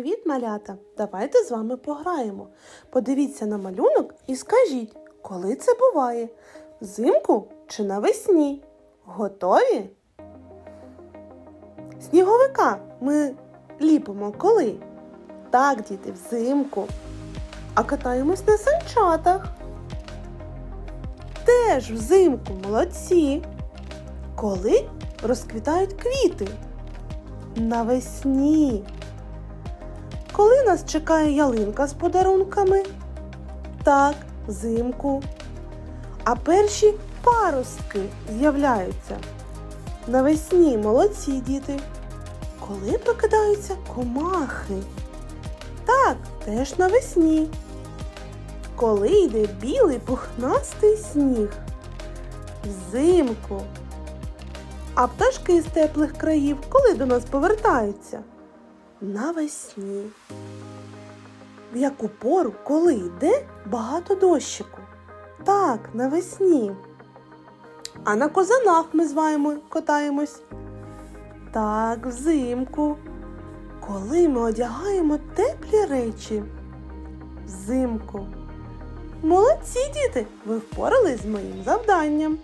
Привіт, малята! Давайте з вами пограємо. Подивіться на малюнок і скажіть, коли це буває? Взимку чи навесні? Готові? Сніговика ми ліпимо коли? Так, діти, взимку. А катаємось на санчатах. Теж взимку молодці. Коли розквітають квіти? Навесні. Коли нас чекає ялинка з подарунками? Так, взимку. А перші паростки з'являються. Навесні молодці діти. Коли прокидаються комахи? Так, теж навесні. Коли йде білий пухнастий сніг? Взимку. А пташки з теплих країв коли до нас повертаються? Навесні. В яку пору, коли йде багато дощику? Так, навесні. А на козанах ми з вами катаємось. Так, взимку. Коли ми одягаємо теплі речі? Взимку. Молодці, діти! Ви впорались з моїм завданням.